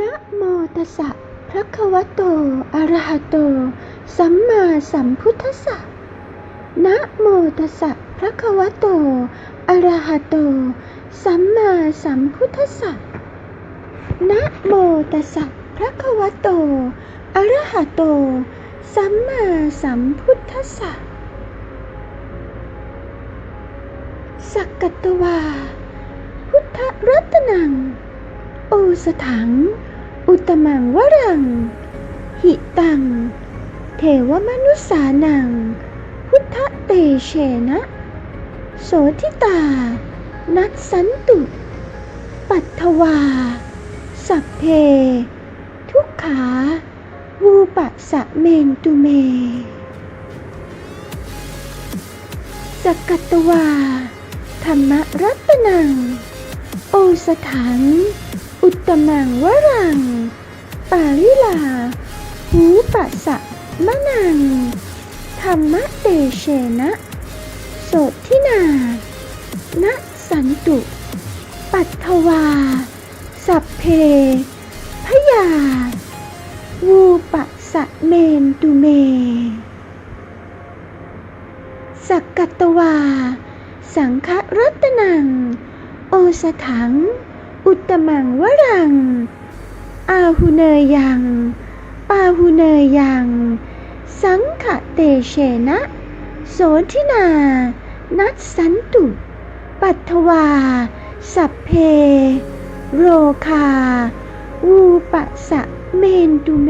นะโมตัสสะภะคะวะโต อะระหะโต สัมมาสัมพุทธัสสะนะโมตัสสะภะคะวะโต อะระหะโต สัมมาสัมพุทธัสสะนะโมตัสสะภะคะวะโต อะระหะโต สัมมาสัมพุทธัสสะสักกัตตวา พุทธรัตนัง โอสถัง อุตมังวรัง หิตัง เทวมนุษสานัง พุทธเตเชนะ โสทิตา นัสสันตุ ปัทถวา สัพเพ ทุกขา วูปะสะเมนตุเมสกกัตตวา ธรรมรัตนัง โอสถัง อุตมังวรัง ปาลิลาหูปัสสะมะนัง ธรรมเตเชนะ โสทินานะสันตุ ปัทถวา สัพเพ พยา วูปัสะเมนตุเม สักกัตตวา สังฆรัตนัง โอสถัง อุตมังวรัง อาหุเนยัง ปาหุเนยัง สังขเตเชนะ โสทินา นัสสันตุ ปัทถวา สัพเพ โรคา วูปะสะเมนตุเม